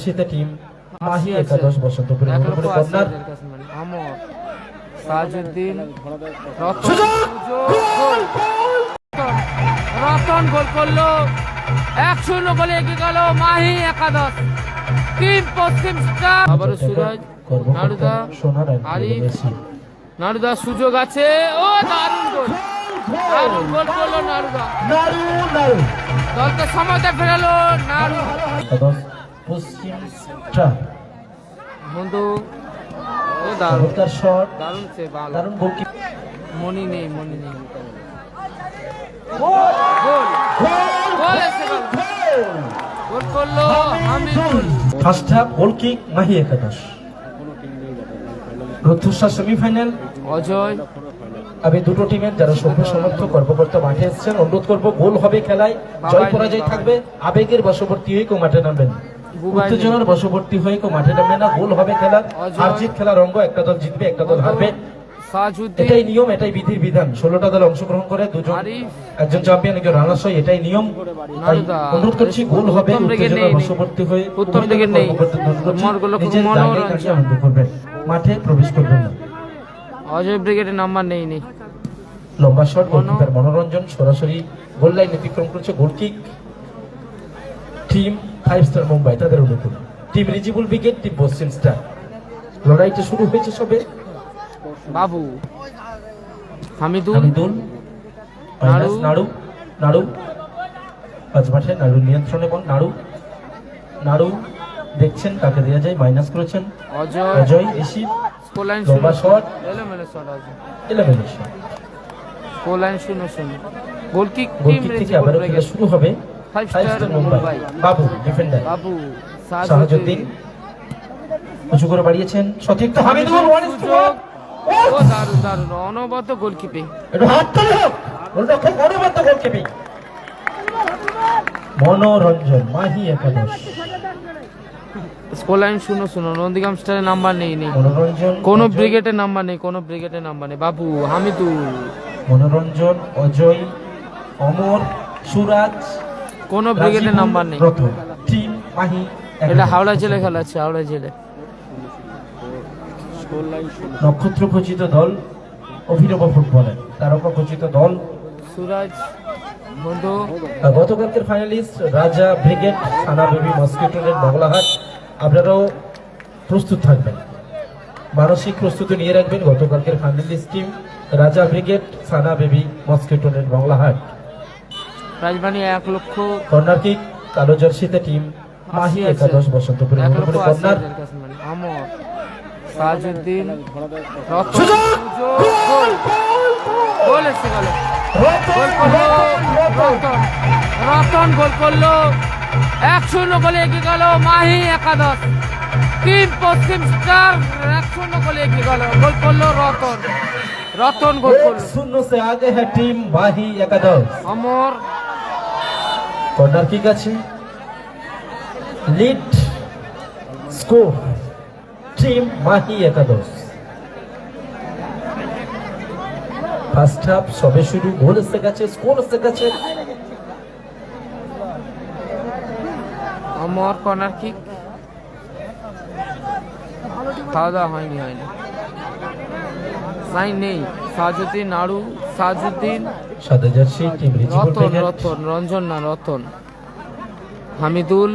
শীতে টিম মাহি একাদশ কাছে মানে। আমর সাজুদ্দিন রতন গোল। করল। এক শূন্য গোলে এগিয়ে গেল মাহি একাদশ। Team Paschim star. আবারও সুরাজ সোনার আরিফ নাড়ুদা সুযোগ আছে। ও দারুণ গোল। দারুণ গোল করল নাড়ুদা নারু নারু দলকে সময়টা ফেরালো নাড়ু একাদশ বন্ধু ও দারুণ। শট। দারুণ সে ভালো দারুণ গোলকি মনি নেই মনি নেই। গোল! গোল! এসে গেল। গোল! করল Hamidul. First half goal kick Mahi একাদশ। রথুসা সেমিফাইনাল অজয়। আমি দুটো টিমের যারা সভ্য সমর্থক কর্মকর্তা মাঠে এসেছেন অনুরোধ করব গোল হবে খেলায়। জয় পরাজয় থাকবে আবেগের বশবর্তী হয়ে কেউ মাঠে নামবেন। উত্তেজনার বশবর্তী হয়ে কেউ মাঠে নামবে না গোল হবে খেলার অজয়। হার জিত খেলার অঙ্গ একটা দল জিতবে একটা দল হারবে। এটাই নিয়ম এটাই বিধির বিধান। ষোলোটা দল অংশগ্রহণ করে দুজন একজন চ্যাম্পিয়ন একজন রানার্স হয় এটাই নিয়ম। অনুরোধ করছি গোল হবে উত্তেজনার। বশবর্তী হয়ে প্রথম দিকে নেই। নিজের জায়গায় আনন্দ করবেন। মাঠে প্রবেশ করবেন না। অজয় ব্রিগেডের নাম্বার নেই নেই। লম্বা শট গোলকিপার মনোরঞ্জন সরাসরি গোল লাইন অতিক্রম করছে goal kick team five star Mumbai তাদের অনুকূল। Team Rijibul brigade team Paschim star. লড়াইটা শুরু হয়েছে সবে। বাবু। হামিদুল। হামিদুল। মাইনাস নাড়ু। নাড়ু। পাঁচ মাঠে নাড়ু নিয়ন্ত্রণে বল নাড়ু। নাড়ু। দেখছেন কাকে দেওয়া যায় মাইনাস করেছেন। অজয়। অজয় লাইন লম্বা শট। এলোমেলো শট আছে। Eleven shot. শূন্য শূন্য। টিম থেকে ব্রিগেড শুরু হবে। ফাইভ স্টার মুম্বাই বাবু ডিফেন্ডার বাবু উঁচু করে বাড়িয়েছেন। সঠিক তো হামিদুল ওয়ান টু ও দারুণ দারুণ। অনবদ্য গোলকিপিং একটু হাত তালি হোক। গোলরক্ষক অনবদ্য গোলকিপিং মনোরঞ্জন মাহি একাদশ। শূন্য শূন্য। নন্দীগ্রাম স্টারের নাম্বার নেই নেই। কোনো ব্রিগেডের নাম্বার নেই কোনো ব্রিগেডের নাম্বার নেই। বাবু হামিদুল। মনোরঞ্জন অজয় অমর সুরাজ। কোনো ব্রিগেডের নাম্বার নেই। এটা হাওড়া জেলে খেলা আছে হাওড়া জেলে। নক্ষত্র খচিত দল অভিনব ফুটবলার। তারকা খচিত দল। সুরাজ বন্ধু। গতকালকের ফাইনালিস্ট রাজা ব্রিগেড থানা বেবি মস্কিটোনের বগলাহাট আপনারাও প্রস্তুত থাকবেন। মানসিক প্রস্তুতি নিয়ে রাখবেন গতকালকের finalist team Raja brigade Sana baby মস্কিটোনের Baglahat Rajbani এক লক্ষ কর্নার কিক কালো জার্সিতে টিম মাহি একাদশ বসন্তপুর কর্নার মানে আমর সাজউদ্দিন গোল এসে গেল। রতন গোল করল এক শূন্য গোলে এগিয়ে গেল মাহি একাদশ। টিম পশ্চিম স্টার এক শূন্য গোলে এগিয়ে গেল। গোল করল রতন। রতন গোল করল। শূন্য সে আগে হ্যাঁ টিম মাহি একাদশ। অমর কর্নার কিক আছে। লিড স্কোর টিম মাহি একাদশ। ফার্স্ট হাফ সবে শুরু গোল এসে গেছে স্কোর এসে গেছে। অমর কর্নার কিক খাওয়া দাওয়া হয়নি হয়নি। সাইন নেই। সাজুদ্দিন নাড়ু সাজুদ্দিন রতন রতন রঞ্জন না Ratan. Hamidul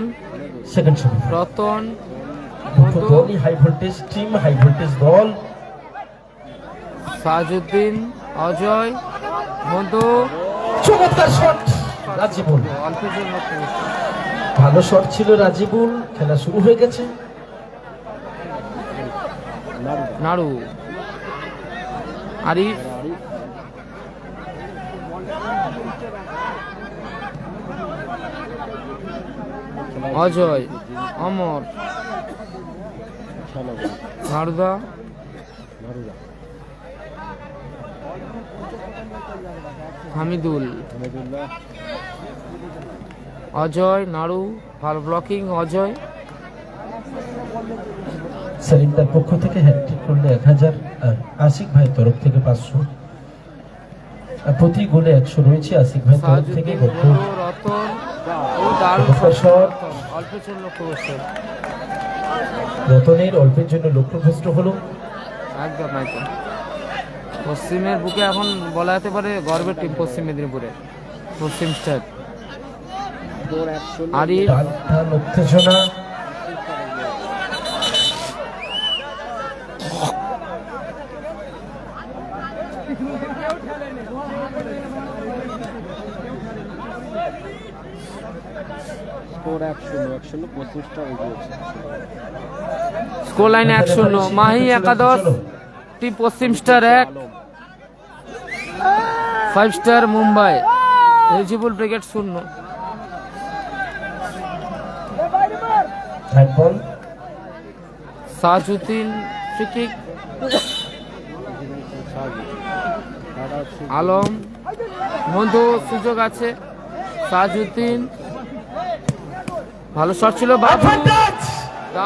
second Ratan. High voltage team high voltage দল। সাজুদ্দিন অজয় বন্ধু। চমৎকার শট রাজিবুল। ভালো শট ছিল রাজিবুল খেলা শুরু হয়ে গেছে। নাড়ু আরিফ। অজয়, অমর নাড়ুদা হামিদুল, অজয় নাড়ু ভালো ব্লকিং, অজয়। সেলিম তার পক্ষ থেকে হ্যাট্রিক করলে এক হাজার আর আশিক ভাই তরফ থেকে পাঁচশো। প্রতি গোলে একশো রয়েছে আসিক ভাই তরফ থেকে রতনের অল্পের জন্য লক্ষ্যভ্রষ্ট হলো। একদম একদম। পশ্চিমের বুকে এখন বলা যেতে পারে গর্বের টিম পশ্চিম মেদিনীপুরে পশ্চিম স্টার আরিফ। উত্তেজনা। স্কোর এক শূন্য এক শূন্য পঁচিশটা স্কোর লাইন এক শূন্য মাহি একাদশ টিম পশ্চিম স্টার এক five star Mumbai. Eligible brigade শূন্য। Sajuddin free kick Alam. বন্ধু সুযোগ আছে। সাজুদ্দিন। ভালো শট ছিল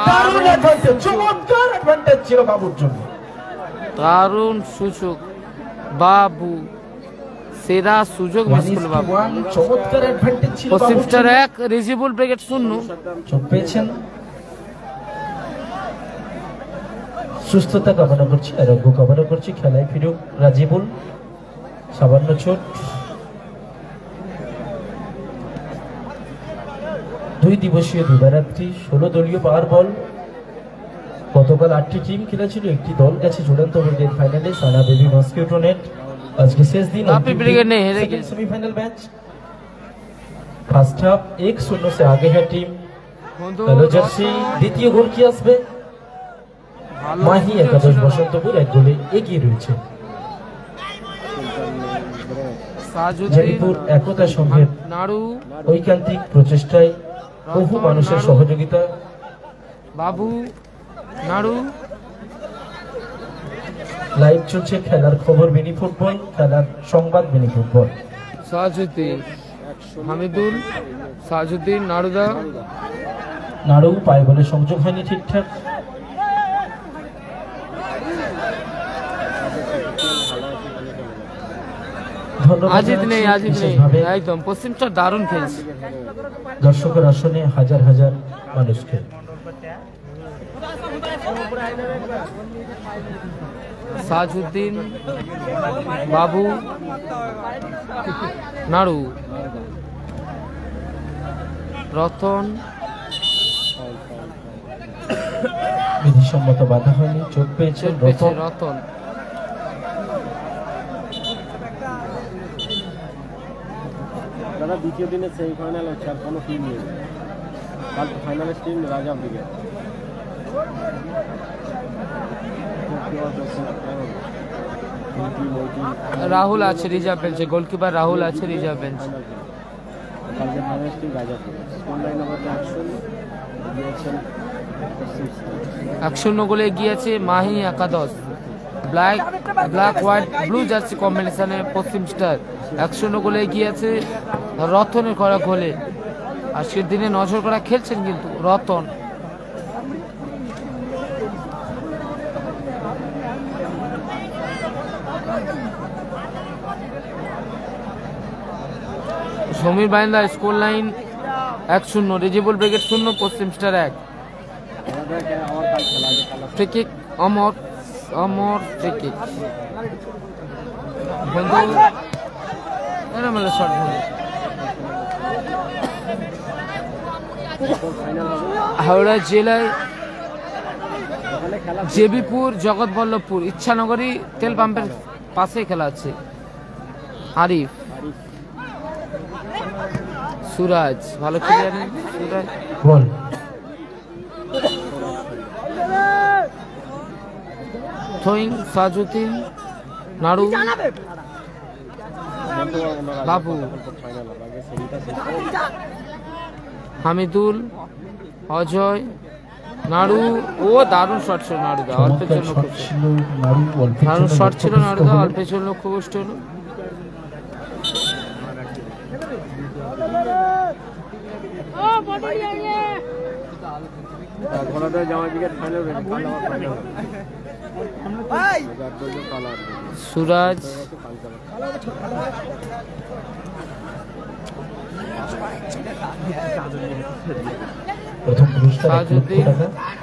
দারুণ সুযোগ। চমৎকার অ্যাডভান্টেজ ছিল বাবুর জন্য। দারুণ সুযোগ। বাবু সেরা সুযোগ মিস করল বাবু। চমৎকার অ্যাডভান্টেজ ছিল পশ্চিম স্টার এক রিজিবল ব্রিগেড শূন্য। পেয়েছেন। সুস্থতা কামনা করছি আরোগ্য কামনা করছি খেলায় ফিরুক রাজিবুল সামান্য চোট। দুই দিবসীয় দিবারাত্রি ষোলো দলীয় পাওয়ার বল গতকাল আটটি টিম খেলেছিল একটি দল গেছে চূড়ান্ত পর্যায়ের ফাইনালে সানা বেবি মস্কিউটো নেট আজকে শেষ দিন বাপি ব্রিগেড নেই, হেরে গেছে। সেমিফাইনাল ম্যাচ ফার্স্ট হাফ এক শূন্য से आगे है टीम বন্ধু কালো জার্সি দ্বিতীয় গোল কি আসবে ভালো মাহি সুযোগ একাদশ ছিল না। বসন্তপুর এক গোলে এগিয়ে রয়েছে সাজুদ্দিন জয়পুর একতা সংঘের নাড়ু ঐকান্তিক প্রচেষ্টায় বহু মানুষের সহযোগিতা। বাবু নাড়ু। লাইভ চলছে খেলার খবর মিনি ফুটবল খেলার সংবাদ মিনি ফুটবল। সাজুদ্দিন হামিদুল সাজুদ্দিন নাড়ুদা। নাড়ু পায়ে বলে সংযোগ হয়নি ঠিকঠাক। আজিত নেই আজিত নেই। একদম পশ্চিমটা দারুণ খেলছে। দর্শকের আসনে হাজার হাজার মানুষকে সাজুদ্দিন বাবু নাড়ু রতন। বিধিসম্মত বাধা হয়নি পেয়েছেন পেয়েছে রতন। দাদা দ্বিতীয় দিনের সেমিফাইনাল হচ্ছে আর কোনো টিম নেই। কাল ফাইনালের টিম রাজা ব্রিগেড। রাহুল আছে রিজার্ভ বেঞ্চে গোলকিপার রাহুল আছে রিজার্ভ বেঞ্চ কালকে final team Raja score line আমাকে এক শূন্য এক গোলে এগিয়েছে মাহি একাদশ। Black black white blue jersey কম্বিনেশনে পশ্চিম স্টার এক শূন্য এগিয়ে আছে। রতনের করা গোলে। আজকের দিনে নজর করা খেলছেন কিন্তু রতন। সমীর বাইন্দা, স্কোর লাইন এক শূন্য রিজিবুল ব্রিগেড শূন্য, পশ্চিম স্টার এক। Free kick Amar Amar free kick বন্ধু শট হাওড়া জেলায় জেবিপুর জগৎবল্লভপুর ইচ্ছানগরী তেল পাম্পের পাশেই খেলা আছে। আরিফ। আরিফ সুরাজ ভালো প্লেয়ার সুরাজ। বল। থইং সাজুদ্দিন নাড়ু বাবু। হামিদুল অজয় নাড়ু। ও দারুণ শট ছিল নাড়ুদা অল্পের জন্য নাড়ু দারুণ শট ছিল নাড়ুদা হলেন। অল্পের জন্য খুব কষ্ট হলো। ঘোড়াটা জামা ক্রিকেট ফাইনাল ফাইনাল সুরাজ। প্রথম পুরস্কার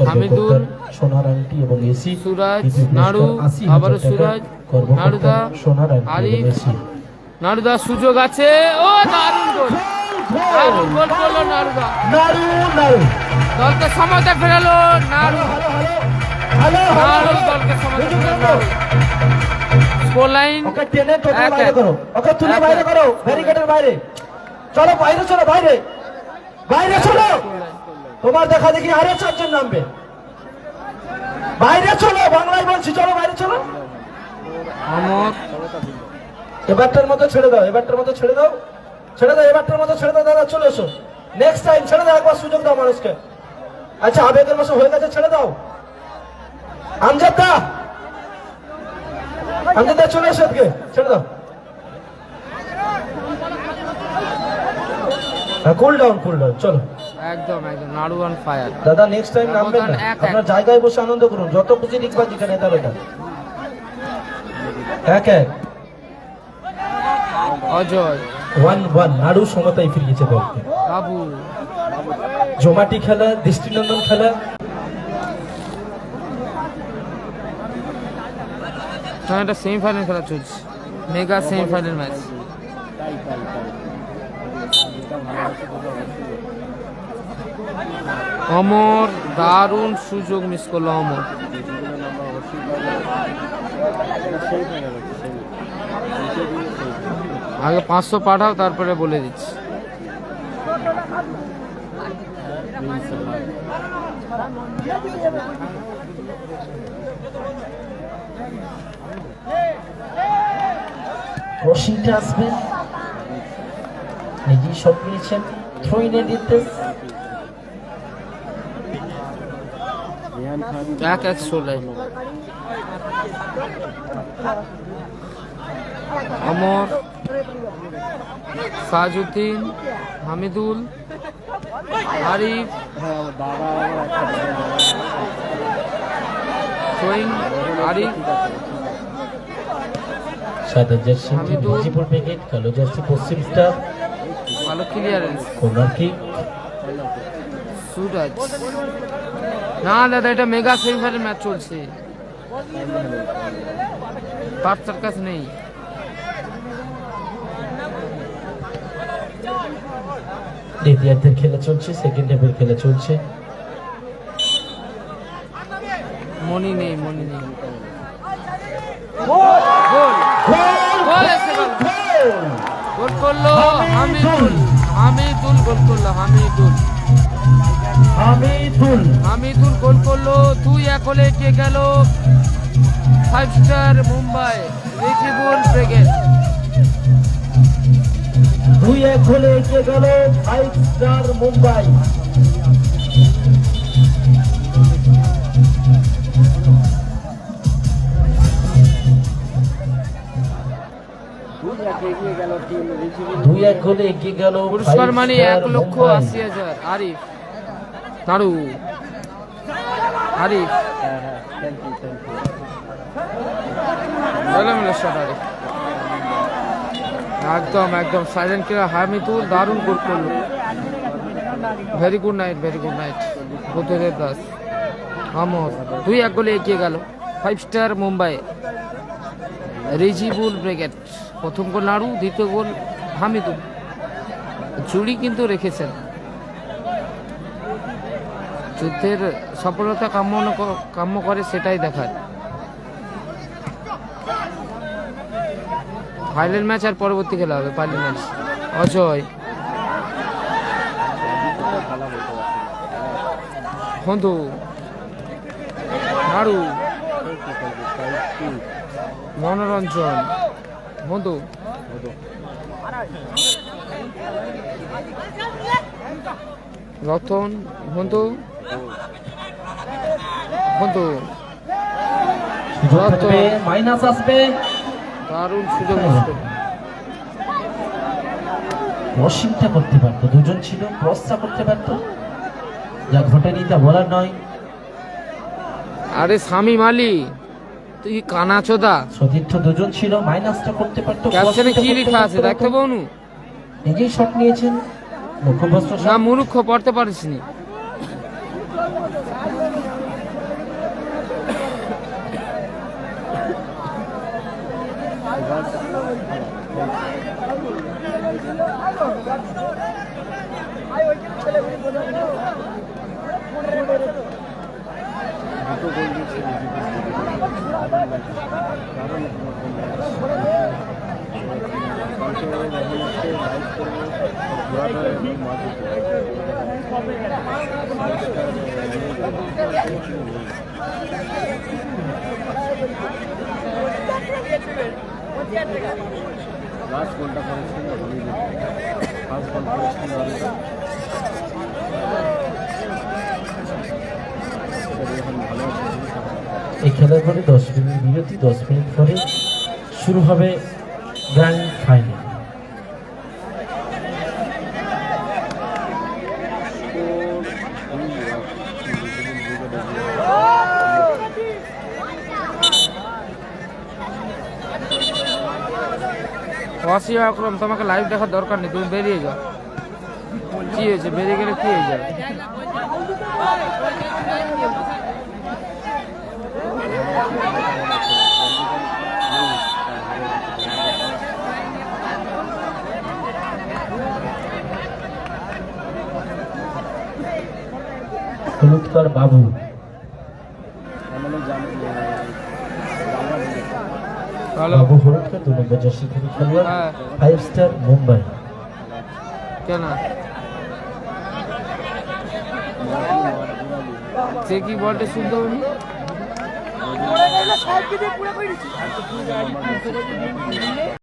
হামিদুল, কর্মকর্তার সোনার আংটি এবং এসি সুরাজ, নাড়ু, 80,000 আবারও টাকা, সুরাজ, কর্মকর্তার নাড়ুদা, সোনার আংটি এসি। নারুদা সুযোগ আছে। ও দারুণ গোল। দারুণ গোল করল নারুদা নাড়ু নাড়ু। দলকে সমাজে ফেরালো নারু হ্যালো হ্যালো দলকে স্কোর লাইন ওকে টেনে টোটাল বাইরে করো। ওকে তুলে বাইরে করো ব্যারিকেডের বাইরে। চলো বাইরে চলো বাইরে। বাইরে চলো। তোমার দেখা দেখি আরও চারজন নামবে। বাইরে চলো বাংলায় বলছি চলো বাইরে চলো। এবারটার মতো ছেড়ে দাও এবারটার মতো ছেড়ে দাও। ছেড়ে দাও এবারটার মতো ছেড়ে দাও দাদা চলে এসো। নেক্সট টাইম ছেড়ে দাও একবার সুযোগ দাও মানুষকে। আচ্ছা আবেগের বসে হয়ে গেছে ছেড়ে দাও। আমজাদ আমজাদ চলে এসো আজকে ছেড়ে দাও। কুল ডাউন কুল ডাউন চলো। একদম একদম নাড়ু অন ফায়ার দাদা নেক্সট টাইম নামবেন না। আপনার জায়গায় বসে আনন্দ করুন। যত খুশি লিখবা যেখানে এটা বেটা। এক এক। অজয়। ওয়ান ওয়ান নাড়ু সমতায় ফিরিয়েছে দলকে। বাবু জমাটি খেলা দৃষ্টিনন্দন খেলা। হ্যাঁ এটা সেমিফাইনাল খেলা চলছে। মেগা সেমিফাইনাল ম্যাচ অমর, দারুণ সুযোগ মিস করল অমর। আগে পাঁচশো পাঠাও, তারপরে বলে দিচ্ছি। রশিটা আসবেন নিজেই শট নিয়েছেন থ্রোইনের নির্দেশ রিহান এক অমর সাজউদ্দিন হামিদুল আরিফ হ্যাঁ আরিফ। সাদা জার্সি। গাজীপুর ব্রিগেড কালো জার্সি পশ্চিম স্টার ভালো ক্লিয়ারেন্স কর্নার কিক সুরাজ না দাদা এটা মেগা সেমিফাইনাল ম্যাচ চলছে। পার্ট সার্কাস নেই। দ্বিতীয়ার্ধের খেলা চলছে সেকেন্ড হাফের খেলা চলছে। মনি নেই মনি নেই। গোল গোল করল হামিদুল। হামিদুল গোল করল হামিদুল। হামিদুল। হামিদুল গোল করল। দুই এক হলে এগিয়ে গেল five star Mumbai Rijibul brigade দুই এক গোলে এগিয়ে গেল ফাইভ স্টার মুম্বাই। দুই এক গেল টিম রিসিভিং দুই এক গোলে এগিয়ে গেল পুরস্কার মানে এক লক্ষ আশি হাজার। আরিফ নাড়ু আরিফ। হ্যাঁ হ্যাঁ একদম একদম। সাইলেন্ট কিলার হামিদুল দারুণ গোল করল। Very good night very good night Buddhadev Das Amar দুই এক গোলে এগিয়ে গেল। Five star Mumbai. Rijibul brigade প্রথম গোল নাড়ু, দ্বিতীয় গোল হামিদুল। জুড়ি কিন্তু রেখেছেন। যুদ্ধের সফলতা কাম্য কাম্য করে সেটাই দেখার ফাইনাল ম্যাচ আর পরবর্তী খেলা হবে ফাইনাল ম্যাচ অজয়। হন্দু নাড়ু। মনোরঞ্জন। হন্দু রতন হন্দু সুযোগ মাইনাস আসবে দারুণ সুযোগ ক্রসিংটা করতে পারতো দুজন ছিল ক্রসটা করতে পারতো। যা ঘটেনি তা বলার নয়। আরে স্বামী মালি। তুই কি কানা সতীর্থ দুজন ছিল মাইনাসটা করতে পারতো ক্যাপশনে কি লেখা আছে। দেখতে বনু নিজেই শট নিয়েছেন মুখভস্ত না। মুরুক্ষ পড়তে পারিসনি। দুটো লাস্ট গোলটা করেছিল ফার্স্ট গোল করেছিল ভালো আছে এই খেলার পরে দশ মিনিট বিরতি, দশ মিনিট পরে শুরু হবে গ্র্যান্ড ফাইনাল তোমাকে লাইভ দেখার দরকার নেই, তুমি বেরিয়ে যাও। কি হয়েছে? বেরিয়ে গেলে কি হয়ে যাবে? হলুদকার বাবু। বাবু হলুদকার দু নম্বর জার্সি থেকে খেলোয়াড় হ্যাঁ। Five star Mumbai. কেন? সে কি বলটা শুনতে পাবি